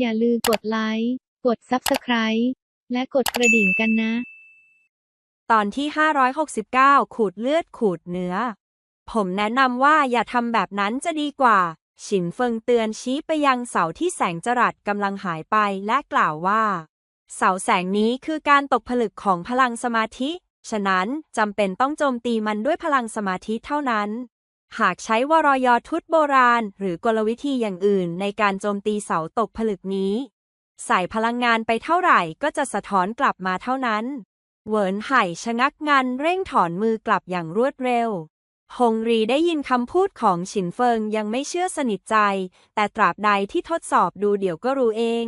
อย่าลืมกดไลค์ กด Subscribe และกดกระดิ่งกันนะ ตอนที่ 569 ขูดเลือดขูดเนื้อ ผมแนะนำว่าอย่าทำแบบนั้นจะดีกว่า ฉินเฟิงเตือนชี้ไปยังเสาที่แสงจรัสกำลังหายไปและกล่าวว่า เสาแสงนี้คือการตกผลึกของพลังสมาธิ ฉะนั้นจำเป็นต้องโจมตีมันด้วยพลังสมาธิเท่านั้น หากใช้วรยทุตโบราณ หรือกลวิธีอย่างอื่นในการโจมตีเสาตกผลึกนี้ ใส่พลังงานไปเท่าไหร่ก็จะสะท้อนกลับมาเท่านั้น เหวินไห่ชะงักงันเร่งถอนมือกลับอย่างรวดเร็ว ฮงรีได้ยินคำพูดของฉินเฟิงยังไม่เชื่อสนิทใจ แต่ตราบใดที่ทดสอบดูเดี๋ยวก็รู้เอง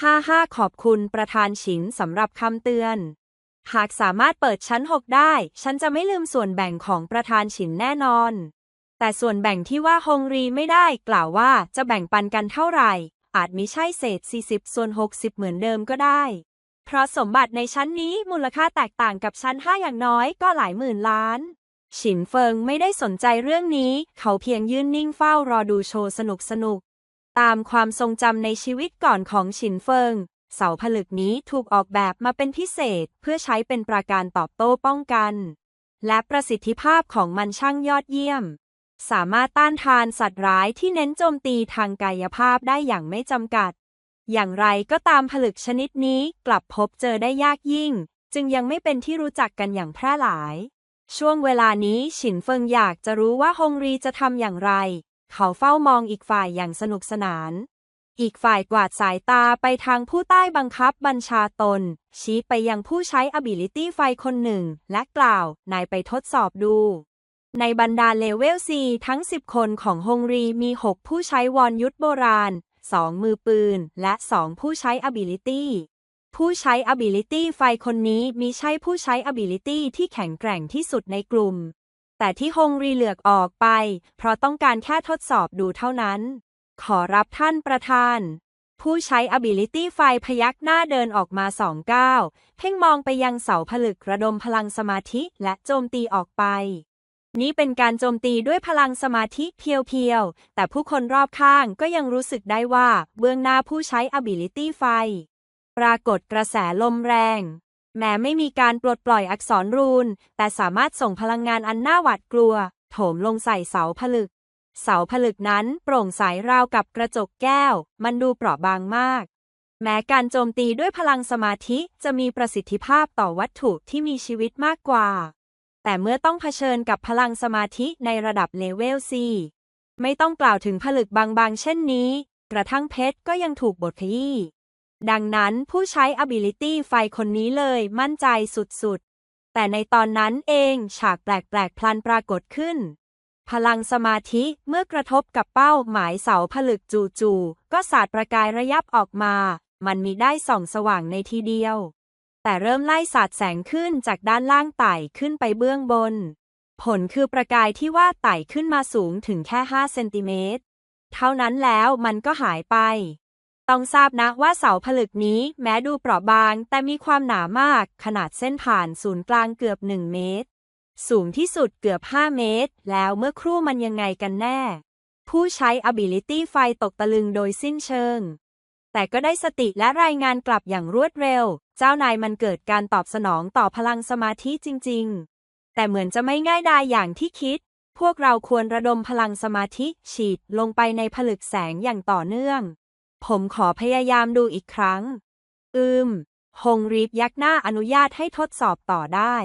ห้าห้าขอบคุณประธานฉินสำหรับคำเตือน หากสามารถเปิดชั้นหกได้ ฉันจะไม่ลืมส่วนแบ่งของประธานฉินแน่นอน แต่ส่วนแบ่งที่ว่าฮงรีไม่ได้กล่าวว่าจะแบ่งปันกันเท่าไหร่ อาจมิใช่เศษ 40 ส่วน 60 เหมือนเดิมก็ได้ เพราะสมบัติในชั้นนี้มูลค่าแตกต่างกับชั้น 5 อย่างน้อยก็หลายหมื่นล้าน ฉินเฟิงไม่ได้สนใจเรื่องนี้ เขาเพียงยืนนิ่งเฝ้ารอดูโชว์สนุกสนุก ตามความทรงจำในชีวิตก่อนของฉินเฟิง เสาผลึกนี้ถูกออกแบบมาเป็นพิเศษเพื่อใช้เป็นปราการตอบโต้ป้องกัน และประสิทธิภาพของมันช่างยอดเยี่ยม สามารถต้านทานสัตว์ร้ายที่เน้นโจมตีทางกายภาพได้อย่างไม่จำกัด อย่างไรก็ตามผลึกชนิดนี้กลับพบเจอได้ยากยิ่ง จึงยังไม่เป็นที่รู้จักกันอย่างแพร่หลาย ช่วงเวลานี้ฉินเฟิงอยากจะรู้ว่าฮงรีจะทำอย่างไร เขาเฝ้ามองอีกฝ่ายอย่างสนุกสนาน อีกฝ่ายกวาดสายตาไปทางผู้ใต้บังคับบัญชาตน ชี้ไปยังผู้ใช้ ability ไฟคนหนึ่ง และกล่าว นายไปทดสอบดู ในบรรดาเลเวล4ทั้ง 10 คนของฮงรีมี 6 ผู้ใช้วอนยุทธโบราณ 2 มือปืน และ 2 ผู้ใช้ ability ผู้ใช้ ability ไฟคนนี้มีใช่ผู้ใช้ ability ที่แข็งแกร่งที่สุดในกลุ่ม แต่ที่ฮงรีเลือกออกไป เพราะต้องการแค่ทดสอบดูเท่านั้น ขอรับท่านประธาน ผู้ใช้ ability ไฟพยักหน้าเดินออกมาสองก้าว เพ่งมองไปยังเสาผลึกระดมพลังสมาธิและโจมตีออกไป นี่เป็นการโจมตีด้วยพลังสมาธิเพียวๆ แต่ผู้คนรอบข้างก็ยังรู้สึกได้ว่า เบื้องหน้าผู้ใช้ ability ไฟ ปรากฏกระแสลมแรง แม้ไม่มีการปลดปล่อยอักษรรูน แต่สามารถส่งพลังงานอันน่าหวาดกลัว โถมลงใส่เสาผลึก เสาผลึกนั้นโปร่งใสราวกับกระจกแก้ว มันดูเปราะบางมาก แม้การโจมตีด้วยพลังสมาธิจะมีประสิทธิภาพต่อวัตถุที่มีชีวิตมากกว่า แต่เมื่อต้องเผชิญกับพลังสมาธิในระดับเลเวล4ไม่ต้องกล่าวถึงผลึกบางๆ เช่นนี้ กระทั่งเพชรก็ยังถูกบดขยี้ ดังนั้นผู้ใช้ ability ไฟคนนี้เลยมั่นใจสุดๆ แต่ในตอนนั้นเองฉากแปลกๆ พลันปรากฏขึ้น พลังสมาธิเมื่อกระทบกับเป้าหมายเสาผลึกจู่ๆก็สาดประกายระยับออกมา มันมีได้ส่องสว่างในทีเดียว แต่เริ่มไล่สาดแสงขึ้นจากด้านล่างไต่ขึ้นไปเบื้องบน ผลคือประกายที่ว่าไต่ขึ้นมาสูงถึงแค่ 5 เซนติเมตร เท่านั้นแล้วมันก็หายไป ต้องทราบนะว่าเสาผลึกนี้แม้ดูเปราะบาง แต่มีความหนามาก ขนาดเส้นผ่านศูนย์กลางเกือบ 1 เมตร สูงที่สุดเกือบ 5 เมตร แล้วเมื่อครู่มันยังไงกันแน่ ผู้ใช้ ability ไฟตกตะลึงโดยสิ้นเชิงแต่ก็ได้สติและรายงานกลับอย่างรวดเร็ว เจ้านายมันเกิดการตอบสนองต่อพลังสมาธิจริง ๆ แต่เหมือนจะไม่ง่ายดายอย่างที่คิด พวกเราควรระดมพลังสมาธิฉีดลงไปในผลึกแสงอย่างต่อเนื่อง ผมขอพยายามดูอีกครั้ง อืมฮงรีบยักหน้าอนุญาตให้ทดสอบต่อได้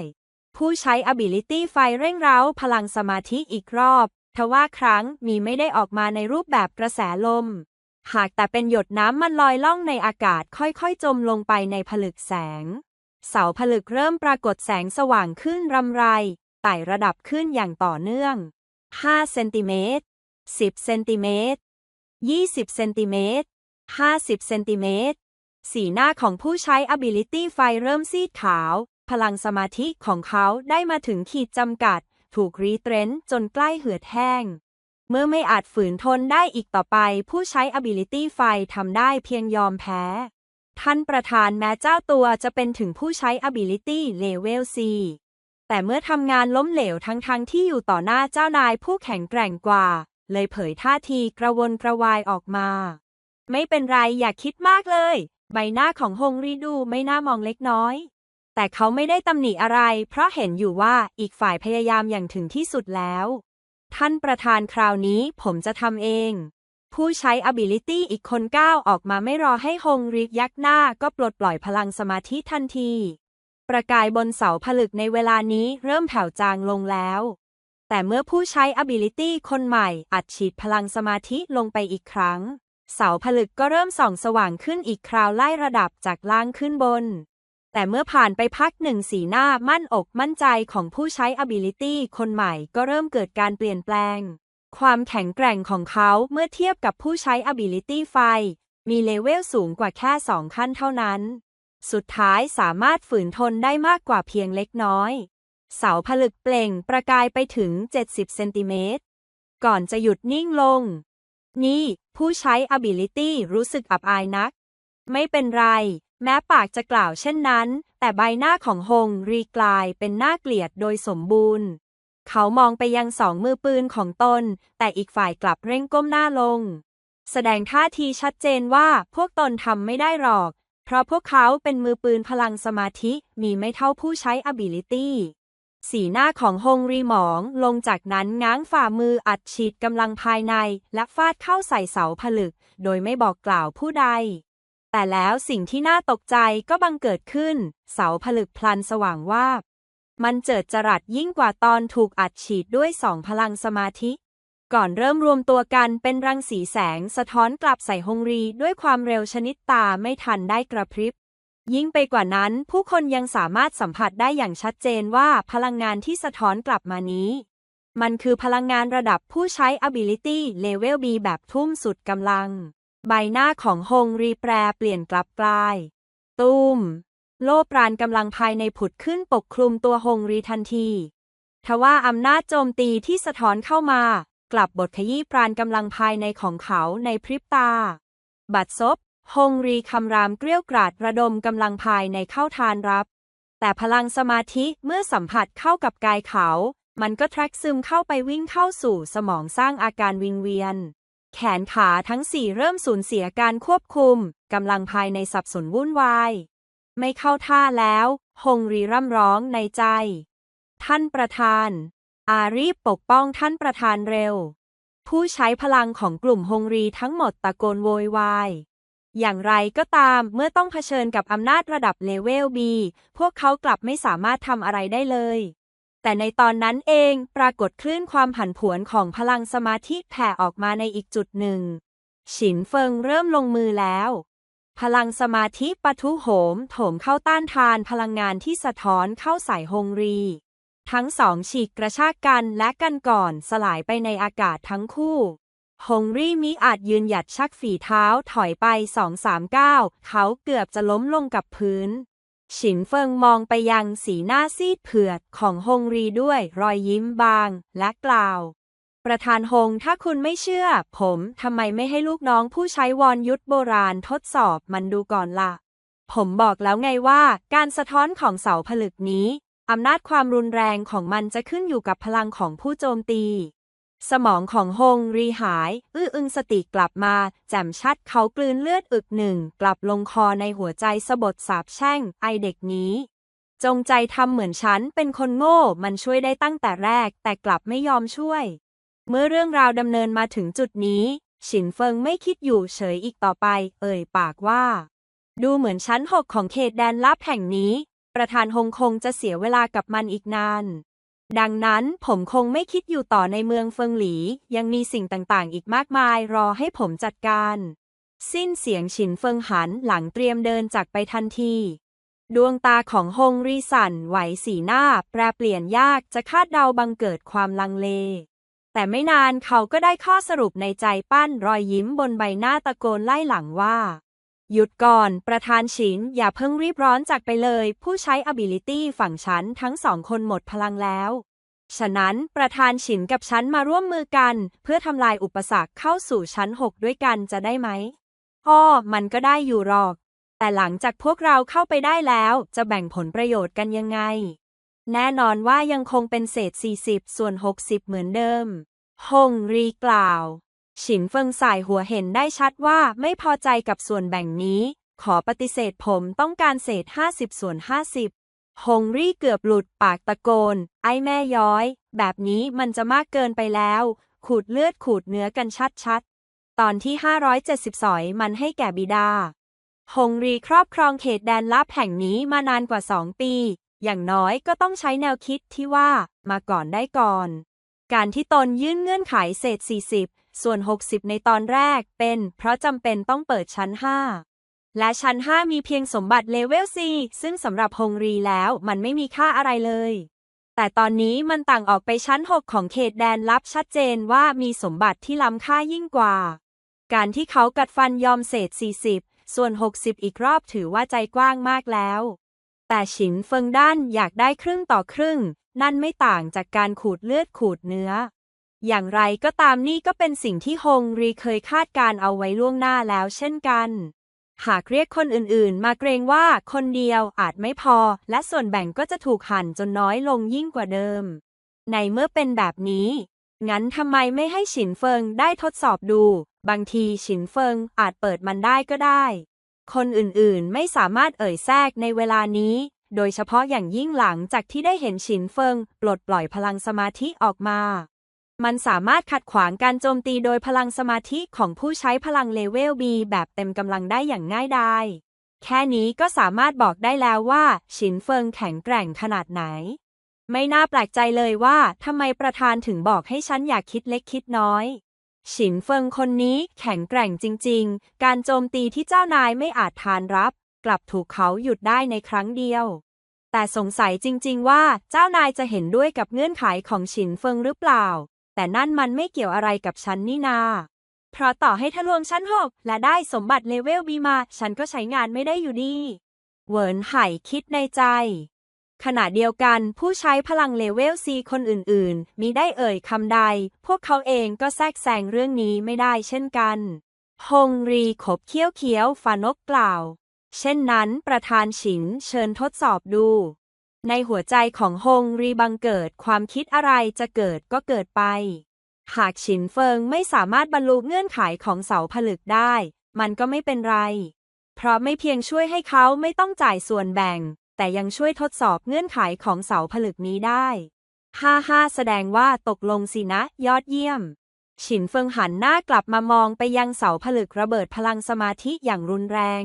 ผู้ใช้ ability ไฟเร่งเร้าพลังสมาธิอีกรอบ ทว่าครั้งมีไม่ได้ออกมาในรูปแบบกระแสลม หากแต่เป็นหยดน้ำมันลอยล่องในอากาศค่อยๆ จมลงไปในผลึกแสง เสาผลึกเริ่มปรากฏแสงสว่างขึ้นรำไร ไต่ระดับขึ้นอย่างต่อเนื่อง 5 เซนติเมตร 10 เซนติเมตร 20 เซนติเมตร 50 เซนติเมตร สีหน้าของผู้ใช้ ability ไฟเริ่มซีดขาว พลังสมาธิของเขาได้มาถึงขีดจำกัด ถูกรีเทรนจนใกล้เหือดแห้ง เมื่อไม่อาจฝืนทนได้อีกต่อไป ผู้ใช้ ability ไฟทำได้เพียงยอมแพ้ ท่านประธานแม้เจ้าตัวจะเป็นถึงผู้ใช้ ability level C แต่เมื่อทำงานล้มเหลวทั้งๆทที่อยู่ต่อหน้าเจ้านายผู้แข็งแกร่งกว่า เลยเผยท่าทีกระวนกระวายออกมา ไม่เป็นไรอย่าคิดมากเลย ใบหน้าของฮงรีดูไม่น่ามองเล็กน้อย แต่เขาไม่ได้ตำหนิอะไร เพราะเห็นอยู่ว่าอีกฝ่ายพยายามอย่างถึงที่สุดแล้ว ท่านประธานคราวนี้ผมจะทำเอง ผู้ใช้ ability อีกคนก้าวออกมาไม่รอให้ฮงรียักหน้าก็ปลดปล่อยพลังสมาธิทันที ประกายบนเสาผลึกในเวลานี้เริ่มแผ่วจางลงแล้ว แต่เมื่อผู้ใช้ ability คนใหม่อัดฉีดพลังสมาธิลงไปอีกครั้ง เสาผลึกก็เริ่มส่องสว่างขึ้นอีกคราวไล่ระดับจากล่างขึ้นบน แต่เมื่อผ่านไปพักหนึ่งสีหน้ามั่นอกมั่นใจของผู้ใช้ ability คนใหม่ก็เริ่มเกิดการเปลี่ยนแปลง ความแข็งแกร่งของเขาเมื่อเทียบกับผู้ใช้ ability ไฟ มีเลเวลสูงกว่าแค่สองขั้นเท่านั้น สุดท้ายสามารถฝืนทนได้มากกว่าเพียงเล็กน้อย เสาผลึกเปล่งประกายไปถึง 70 เซนติเมตร ก่อนจะหยุดนิ่งลง นี่ ผู้ใช้ ability รู้สึกอับอายนัก ไม่เป็นไร แม้ปากจะกล่าวเช่นนั้น แต่ใบหน้าของฮงรีกลายเป็นหน่าเกลียดโดยสมบูรณ์ เขามองไปยังสองมือปืนของตน แต่อีกฝ่ายกลับเร่งก้มหน้าลง แสดงท่าทีชัดเจนว่าพวกตนทำไม่ได้หรอก เพราะพวกเขาเป็นมือปืนพลังสมาธิมีไม่เท่าผู้ใช้ ability สีหน้าของฮงรีหมองลงจากนั้นง้างฝ่ามืออัดฉีดกำลังภายใน และฟาดเข้าใส่เสาผลึก โดยไม่บอกกล่าวผู้ใด แต่แล้วสิ่งที่น่าตกใจก็บังเกิดขึ้น เสาผลึกพลันสว่างวาบ มันเจิดจรัสยิ่งกว่าตอนถูกอัดฉีดด้วยสองพลังสมาธิ ก่อนเริ่มรวมตัวกันเป็นรังสีแสงสะท้อนกลับใส่ฮงรีด้วยความเร็วชนิดตาไม่ทันได้กระพริบ ยิ่งไปกว่านั้นผู้คนยังสามารถสัมผัสได้อย่างชัดเจนว่าพลังงานที่สะท้อนกลับมานี้ มันคือพลังงานระดับผู้ใช้ ability level B แบบทุ่มสุดกำลัง ใบหน้าของฮงรีแปรเปลี่ยนกลับกลายตูมโล่ปราณกำลังภายในผุดขึ้นปกคลุมตัวฮงรีทันที ทว่าอำนาจโจมตีที่สะท้อนเข้ามา กลับบทขยี้ปราณกำลังภายในของเขาในพริบตา บัดซบฮงรีคำรามเกลี้ยวกราดระดมกำลังภายในเข้าทานรับ แต่พลังสมาธิเมื่อสัมผัสเข้ากับกายเขา มันก็แทรกซึมเข้าไปวิ่งเข้าสู่สมองสร้างอาการวิงเวียน แขนขาทั้งสี่เริ่มสูญเสียการควบคุม กำลังภายในสับสนวุ่นวาย ไม่เข้าท่าแล้ว ฮงรีร่ำร้องในใจ ท่านประธาน อารีบปกป้องท่านประธานเร็ว ผู้ใช้พลังของกลุ่มฮงรีทั้งหมดตะโกนโวยวายอย่างไรก็ตามเมื่อต้องเผชิญกับอำนาจระดับเลเวล B พวกเขากลับไม่สามารถทำอะไรได้เลย แต่ในตอนนั้นเองปรากฏคลื่นความผันผวนของพลังสมาธิแผ่ออกมาในอีกจุดหนึ่ง ฉินเฟิงเริ่มลงมือแล้ว พลังสมาธิปะทุโหมโถมเข้าต้านทานพลังงานที่สะท้อนเข้าใส่ฮงรี ทั้งสองฉีกกระชากกันและกันก่อนสลายไปในอากาศทั้งคู่ฮงรี่มิอาจยืนหยัดชักฝีเท้าถอยไปสองสามก้าวเขาเกือบจะล้มลงกับพื้น ฉินเฟิงมองไปยังสีหน้าซีดเผือดของฮงรีด้วยรอยยิ้มบางและกล่าว ประธานฮงถ้าคุณไม่เชื่อ ผมทำไมไม่ให้ลูกน้องผู้ใช้วอนยุทธโบราณทดสอบมันดูก่อนล่ะ ผมบอกแล้วไงว่าการสะท้อนของเสาผลึกนี้อำนาจความรุนแรงของมันจะขึ้นอยู่กับพลังของผู้โจมตี สมองของฮงรีหาย อื้ออึงสติกลับมา แจ่มชัดเขากลืนเลือดอึกหนึ่ง กลับลงคอในหัวใจสะบดสาบแช่ง ไอเด็กนี้ จงใจทำเหมือนฉัน เป็นคนโง่ มันช่วยได้ตั้งแต่แรก แต่กลับไม่ยอมช่วย เมื่อเรื่องราวดำเนินมาถึงจุดนี้ ฉินเฟิงไม่คิดอยู่เฉยอีกต่อไป เอ่ยปากว่า ดูเหมือนชั้นหกของเขตแดนลับแห่งนี้ ประธานฮงคงจะเสียเวลากับมันอีกนาน ดังนั้นผมคงไม่คิดอยู่ต่อในเมืองเฟิงหลี ยังมีสิ่งต่างๆ อีกมากมายรอให้ผมจัดการ สิ้นเสียงฉินเฟิงหันหลังเตรียมเดินจากไปทันที ดวงตาของฮงรีสันไหวสีหน้า แปรเปลี่ยนยากจะคาดเดาบังเกิดความลังเล แต่ไม่นานเขาก็ได้ข้อสรุปในใจปั้นรอยยิ้มบนใบหน้าตะโกนไล่หลังว่า หยุดก่อน ประธานฉิน อย่าเพิ่งรีบร้อนจากไปเลย ผู้ใช้ ability ฝั่งฉันทั้งสองคนหมดพลังแล้ว ฉะนั้นประธานฉินกับฉันมาร่วมมือกัน เพื่อทำลายอุปสรรคเข้าสู่ชั้น6ด้วยกันจะได้ไหมอ้อมันก็ได้อยู่หรอก แต่หลังจากพวกเราเข้าไปได้แล้ว จะแบ่งผลประโยชน์กันยังไง แน่นอนว่ายังคงเป็นเศษ 40 ส่วน 60 เหมือนเดิม ฮงรีกล่าว ฉินเฟิงสายหัวเห็นได้ชัดว่าไม่พอใจกับส่วนแบ่งนี้ ขอปฏิเสธผมต้องการเศษ 50 ส่วน 50 ฮงรี่เกือบหลุดปากตะโกน ไอ้แม่ย้อย แบบนี้มันจะมากเกินไปแล้ว ขูดเลือดขูดเนื้อกันชัดๆ ตอนที่ 570สอยมันให้แก่บิดาฮงรีครอบครองเขตแดนลับแห่งนี้มานานกว่าสองปี อย่างน้อยก็ต้องใช้แนวคิดที่ว่า มาก่อนได้ก่อน การที่ตนยื่นเงื่อนไขเศษ 40 ส่วน 60 ในตอนแรกเป็น เพราะจำเป็นต้องเปิดชั้น 5 และชั้น 5 มีเพียงสมบัติเลเวล C ซึ่งสำหรับฮงรีแล้วมันไม่มีค่าอะไรเลย แต่ตอนนี้มันต่างออกไปชั้น 6 ของเขตแดนลับชัดเจนว่ามีสมบัติที่ล้ำค่ายิ่งกว่า การที่เขากัดฟันยอมเศษ 40 ส่วน 60 อีกรอบถือว่าใจกว้างมากแล้วแต่ฉินเฟิงด้านอยากได้ครึ่งต่อครึ่ง นั่นไม่ต่างจากการขูดเลือดขูดเนื้อ อย่างไรก็ตามนี่ก็เป็นสิ่งที่ฮงรีเคยคาดการเอาไว้ล่วงหน้าแล้วเช่นกัน หากเรียกคนอื่นๆ มาเกรงว่าคนเดียวอาจไม่พอ และส่วนแบ่งก็จะถูกหั่นจนน้อยลงยิ่งกว่าเดิม ในเมื่อเป็นแบบนี้ งั้นทำไมไม่ให้ฉินเฟิงได้ทดสอบดู บางทีฉินเฟิงอาจเปิดมันได้ก็ได้ คนอื่นๆไม่สามารถเอ่ยแทรกในเวลานี้ โดยเฉพาะอย่างยิ่งหลังจากที่ได้เห็นฉินเฟิงปลดปล่อยพลังสมาธิออกมา มันสามารถขัดขวางการโจมตีโดยพลังสมาธิของผู้ใช้พลังเลเวล B แบบเต็มกำลังได้อย่างง่ายดาย แค่นี้ก็สามารถบอกได้แล้วว่าฉินเฟิงแข็งแกร่งขนาดไหน ไม่น่าแปลกใจเลยว่าทำไมประธานถึงบอกให้ฉันอยากคิดเล็กคิดน้อยฉินเฟิงคนนี้แข็งแกร่งจริง ๆ การโจมตีที่เจ้านายไม่อาจทานรับ กลับถูกเขาหยุดได้ในครั้งเดียวแต่สงสัยจริง ๆ ว่าเจ้านายจะเห็นด้วยกับเงื่อนไขของฉินเฟิงหรือเปล่า แต่นั่นมันไม่เกี่ยวอะไรกับฉันนี่นา เพราะต่อให้ทะลวงชั้นหกและได้สมบัติเลเวลบีมา ฉันก็ใช้งานไม่ได้อยู่ดี เหวินไห่คิดในใจ ขณะเดียวกันผู้ใช้พลังเลเวลซีคนอื่นๆ มีได้เอ่ยคำใด พวกเขาเองก็แทรกแซงเรื่องนี้ไม่ได้เช่นกัน ฮงรีขบเคี้ยวเคี้ยวฟานกกล่าว เช่นนั้นประธานฉินเชิญทดสอบดู ในหัวใจของฮงรีบังเกิดความคิดอะไรจะเกิดก็เกิดไป หากฉินเฟิงไม่สามารถบรรลุเงื่อนไขของเสาผลึกได้ มันก็ไม่เป็นไร เพราะไม่เพียงช่วยให้เขาไม่ต้องจ่ายส่วนแบ่ง แต่ยังช่วยทดสอบเงื่อนไขของเสาผลึกนี้ได้ฮ่าฮ่าแสดงว่าตกลงสินะ ยอดเยี่ยม ฉินเฟิงหันหน้ากลับมามองไปยังเสาผลึกระเบิดพลังสมาธิอย่างรุนแรง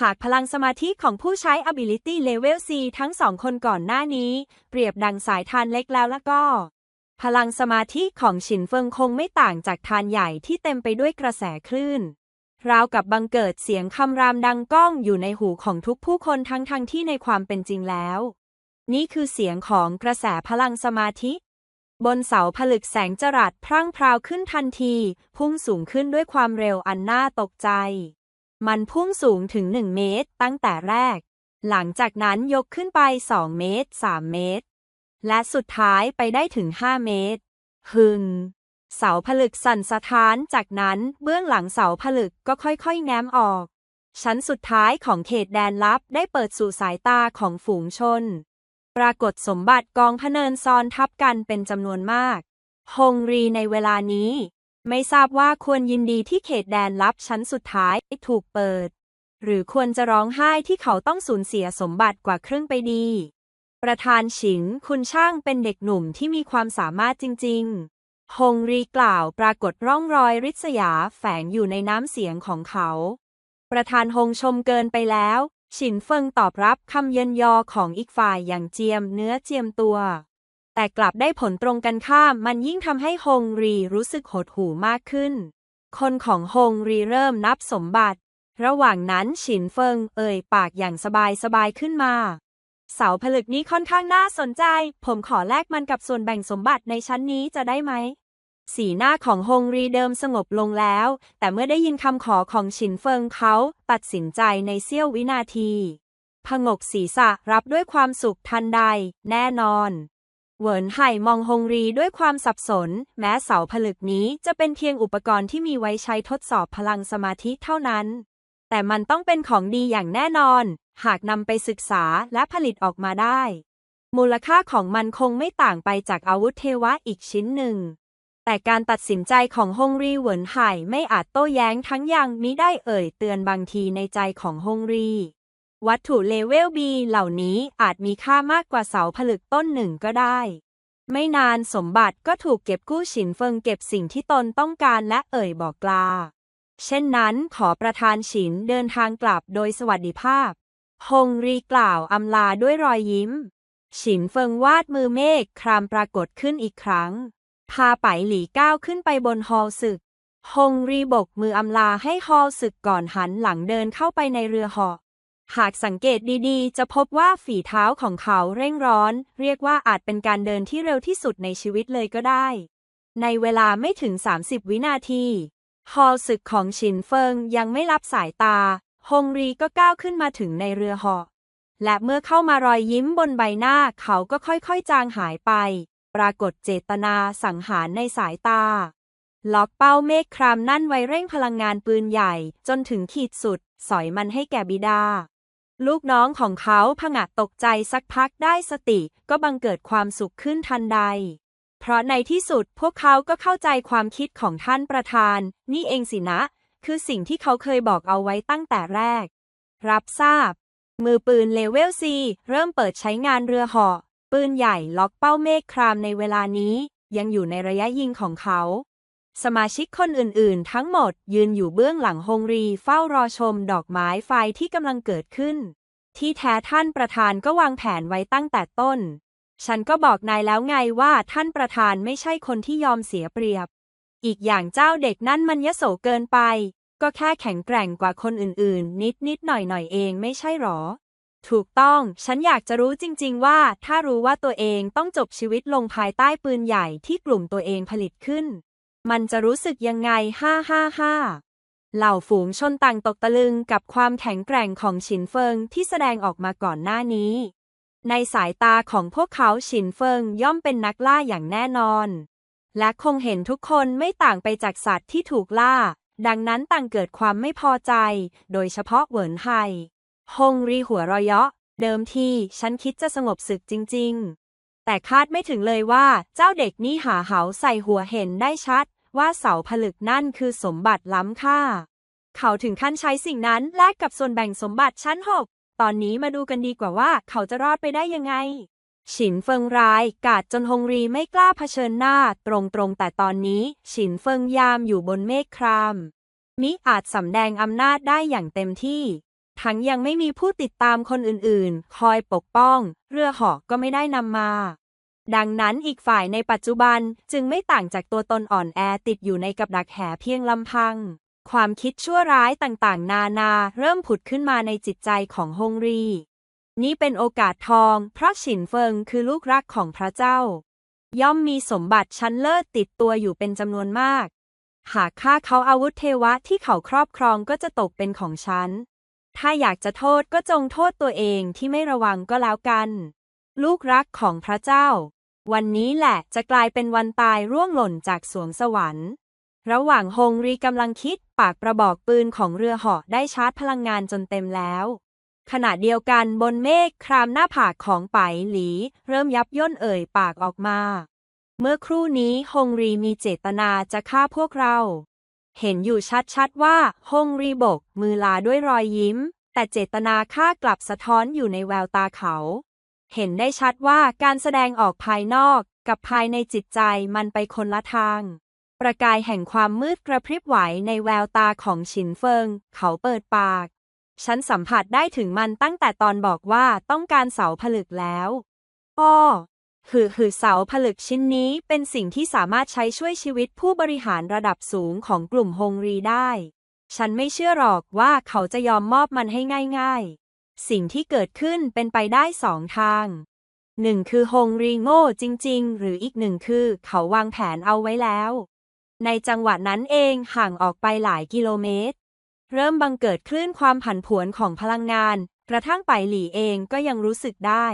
หากพลังสมาธิของผู้ใช้ ability level C ทั้งสองคนก่อนหน้านี้ เปรียบดังสายทานเล็กแล้วแล้วก็ พลังสมาธิของฉินเฟิงคงไม่ต่างจากทานใหญ่ที่เต็มไปด้วยกระแสคลื่น ราวกับบังเกิดเสียงคำรามดังก้องอยู่ในหูของทุกผู้คนทั้งทงที่ในความเป็นจริงแล้ว นี่คือเสียงของกระแสพลังสมาธิ บนเสาผลึกแสงจรัสพรั่งพราวขึ้นทันที พุ่งสูงขึ้นด้วยความเร็วอันน่าตกใจ มันพุ่งสูงถึง 1 เมตรตั้งแต่แรก หลังจากนั้นยกขึ้นไป 2 เมตร 3 เมตร และสุดท้ายไปได้ถึง 5 เมตรหึง เสาผลึกสั่นสะท้าน จากนั้นเบื้องหลังเสาผลึกก็ค่อยๆ แง้มออก ชั้นสุดท้ายของเขตแดนลับได้เปิดสู่สายตาของฝูงชน ปรากฏสมบัติกองพเนินซ้อนทับกันเป็นจำนวนมาก ฮงรีในเวลานี้ ไม่ทราบว่าควรยินดีที่เขตแดนลับชั้นสุดท้ายถูกเปิด หรือควรจะร้องไห้ที่เขาต้องสูญเสียสมบัติกว่าครึ่งไปดี ประธานฉิงคุณช่างเป็นเด็กหนุ่มที่มีความสามารถจริง ๆ ฮงรีกล่าวปรากฏร่องรอยริษยาแฝงอยู่ในน้ำเสียงของเขา ประธานฮงชมเกินไปแล้ว ฉินเฟิงตอบรับคำเยินยอของอีกฝ่ายอย่างเจียมเนื้อเจียมตัว แต่กลับได้ผลตรงกันข้าม มันยิ่งทำให้ฮงรีรู้สึกหดหู่มากขึ้น คนของฮงรีเริ่มนับสมบัติ ระหว่างนั้นฉินเฟิงเอ่ยปากอย่างสบายสบายขึ้นมา เสาผลึกนี้ค่อนข้างน่าสนใจ ผมขอแลกมันกับส่วนแบ่งสมบัติในชั้นนี้จะได้ไหม สีหน้าของฮงรีเดิมสงบลงแล้ว แต่เมื่อได้ยินคำขอของฉินเฟิงเขาตัดสินใจในเสี้ยววินาทีผงกศีรษะรับด้วยความสุขทันใด แน่นอน เวินไห่มองฮงรีด้วยความสับสน แม้เสาผลึกนี้จะเป็นเพียงอุปกรณ์ที่มีไว้ใช้ทดสอบพลังสมาธิเท่านั้น แต่มันต้องเป็นของดีอย่างแน่นอน หากนำไปศึกษาและผลิตออกมาได้ มูลค่าของมันคงไม่ต่างไปจากอาวุธเทวะอีกชิ้นหนึ่ง แต่การตัดสินใจของฮงรีเหวินไห่ไม่อาจโต้แย้งทั้งยังมิได้เอ่ยเตือนบางทีในใจของฮงรี วัตถุเลเวลบีเหล่านี้อาจมีค่ามากกว่าเสาผลึกต้นหนึ่งก็ได้ ไม่นานสมบัติก็ถูกเก็บกู้ฉินเฟิงเก็บสิ่งที่ตนต้องการและเอ่ยบอกลา เช่นนั้นขอประธานฉินเดินทางกลับโดยสวัสดิภาพ ฮงรีกล่าวอำลาด้วยรอยยิ้ม ฉินเฟิงวาดมือเมฆครามปรากฏขึ้นอีกครั้ง พาไปหลี่ก้าวขึ้นไปบนฮอลศึก ฮงรีบกมืออำลาให้ฮอลศึกก่อนหันหลังเดินเข้าไปในเรือหาะ หากสังเกตดีๆ จะพบว่าฝีเท้าของเขาเร่งร้อน เรียกว่าอาจเป็นการเดินที่เร็วที่สุดในชีวิตเลยก็ได้ ในเวลาไม่ถึง 30 วินาที ฮอลศึกของฉินเฟิงยังไม่รับสายตา ฮงรีก็ก้าวขึ้นมาถึงในเรือหาะและเมื่อเข้ามารอยยิ้มบนใบหน้าเขาก็ค่อยๆ จางหายไป ปรากฏเจตนาสังหารในสายตา ล็อกเป้าเมฆครามนั่นไว้เร่งพลังงานปืนใหญ่ จนถึงขีดสุด สอยมันให้แก่บิดา ลูกน้องของเขาผงะตกใจสักพักได้สติก็บังเกิดความสุขขึ้นทันใด เพราะในที่สุดพวกเขาก็เข้าใจความคิดของท่านประธาน นี่เองสินะ คือสิ่งที่เขาเคยบอกเอาไว้ตั้งแต่แรก รับทราบ มือปืนเลเวล C เริ่มเปิดใช้งานเรือเหาะปืนใหญ่ล็อกเป้าเมฆครามในเวลานี้ ยังอยู่ในระยะยิงของเขา สมาชิกคนอื่นๆ ทั้งหมดยืนอยู่เบื้องหลังฮงรีเฝ้ารอชมดอกไม้ไฟที่กำลังเกิดขึ้น ที่แท้ท่านประธานก็วางแผนไว้ตั้งแต่ต้น ฉันก็บอกนายแล้วไงว่าท่านประธานไม่ใช่คนที่ยอมเสียเปรียบ อีกอย่างเจ้าเด็กนั่นมันยโสเกินไป ก็แค่แข็งแกร่งกว่าคนอื่นๆ นิดนิดหน่อยหน่อยเองไม่ใช่หรอ ถูกต้อง ฉันอยากจะรู้จริง ๆ ว่าถ้ารู้ว่าตัวเองต้องจบชีวิตลงภายใต้ปืนใหญ่ที่กลุ่มตัวเองผลิตขึ้น มันจะรู้สึกยังไงห้าห้าห้าเหล่าฝูงชนต่างตกตะลึงกับความแข็งแกร่งของฉินเฟิงที่แสดงออกมาก่อนหน้านี้ ในสายตาของพวกเขาฉินเฟิงย่อมเป็นนักล่าอย่างแน่นอน และคงเห็นทุกคนไม่ต่างไปจากสัตว์ที่ถูกล่า ดังนั้นต่างเกิดความไม่พอใจ โดยเฉพาะเหวินไฮฮงรีหัวรอยะเดิมทีฉันคิดจะสงบศึกจริง ๆ แต่คาดไม่ถึงเลยว่าเจ้าเด็กนี่หาเหาใส่หัวเห็นได้ชัด ว่าเสาผลึกนั่นคือสมบัติล้ำค่า เขาถึงขั้นใช้สิ่งนั้นแลกกับส่วนแบ่งสมบัติชั้นหกตอนนี้มาดูกันดีกว่าว่าเขาจะรอดไปได้ยังไง ฉินเฟิงร้าย กาดจนฮงรีไม่กล้าเผชิญหน้า ตรงๆ แต่ตอนนี้ ฉินเฟิงยามอยู่บนเมฆคราม มิอาจสำแดงอำนาจได้อย่างเต็มที่ ทั้งยังไม่มีผู้ติดตามคนอื่นๆ คอยปกป้อง เรือหาะก็ไม่ได้นำมา ดังนั้นอีกฝ่ายในปัจจุบันจึงไม่ต่างจากตัวตนอ่อนแอติดอยู่ในกับดักแห่เพียงลำพัง ความคิดชั่วร้ายต่างๆ นานาเริ่มผุดขึ้นมาในจิตใจของฮงรี นี่เป็นโอกาสทอง เพราะฉินเฟิงคือลูกรักของพระเจ้า ย่อมมีสมบัติชั้นเลิศติดตัวอยู่เป็นจำนวนมาก หากฆ่าเขาอาวุธเทวะที่เขาครอบครองก็จะตกเป็นของฉัน ถ้าอยากจะโทษก็จงโทษตัวเองที่ไม่ระวังก็แล้วกัน ลูกรักของพระเจ้า วันนี้แหละจะกลายเป็นวันตายร่วงหล่นจากสวงสวรรค์ ระหว่างฮงรีกำลังคิดปากกระบอกปืนของเรือเหาะได้ชาร์จพลังงานจนเต็มแล้ว ขณะเดียวกันบนเมฆครามหน้าผากของไปหลี เริ่มยับย่นเอ่ยปากออกมา เมื่อครู่นี้ฮงรีมีเจตนาจะฆ่าพวกเรา เห็นอยู่ชัดๆว่าฮงรีบกมือลาด้วยรอยยิ้ม แต่เจตนาฆ่ากลับสะท้อนอยู่ในแววตาเขา เห็นได้ชัดว่าการแสดงออกภายนอกกับภายในจิตใจมันไปคนละทาง ประกายแห่งความมืดกระพริบไหวในแววตาของฉินเฟิง เขาเปิดปาก ฉันสัมผัสได้ถึงมันตั้งแต่ตอนบอกว่าต้องการเสาผลึกแล้วอ้อคือคือเสาผลึกชิ้นนี้เป็นสิ่งที่สามารถใช้ช่วยชีวิตผู้บริหารระดับสูงของกลุ่มฮงรีได้ ฉันไม่เชื่อหรอกว่าเขาจะยอมมอบมันให้ง่าย ๆ สิ่งที่เกิดขึ้นเป็นไปได้สองทางหนึ่งคือฮงรีโง่จริง ๆ หรืออีกหนึ่งคือเขาวางแผนเอาไว้แล้ว ในจังหวะนั้นเองห่างออกไปหลายกิโลเมตร เริ่มบังเกิดคลื่นความผันผวนของพลังงาน กระทั่งไปหลี่เองก็ยังรู้สึกได้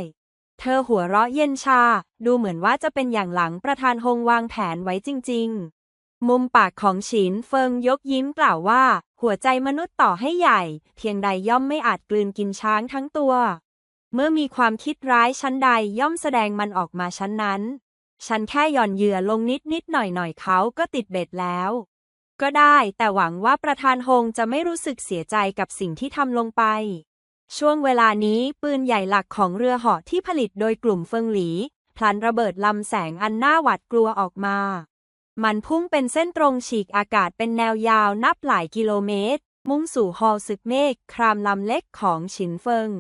เธอหัวเราะเย็นชา ดูเหมือนว่าจะเป็นอย่างหลังประธานฮงวางแผนไว้จริง ๆ มุมปากของฉินเฟิงยกยิ้มกล่าวว่า หัวใจมนุษย์ต่อให้ใหญ่ เพียงใดย่อมไม่อาจกลืนกินช้างทั้งตัว เมื่อมีความคิดร้ายชั้นใดย่อมแสดงมันออกมาชั้นนั้น ฉันแค่หย่อนเหยื่อลงนิดนิดหน่อยหน่อยเขาก็ติดเบ็ดแล้ว ก็ได้แต่หวังว่าประธานฮงจะไม่รู้สึกเสียใจกับสิ่งที่ทำลงไป ช่วงเวลานี้ปืนใหญ่หลักของเรือเหาะที่ผลิตโดยกลุ่มเฟิงหลีพลันระเบิดลำแสงอันน่าหวาดกลัวออกมา มันพุ่งเป็นเส้นตรงฉีกอากาศเป็นแนวยาวนับหลายกิโลเมตร มุ่งสู่ฮอลซึกเมฆครามลำเล็กของฉินเฟิง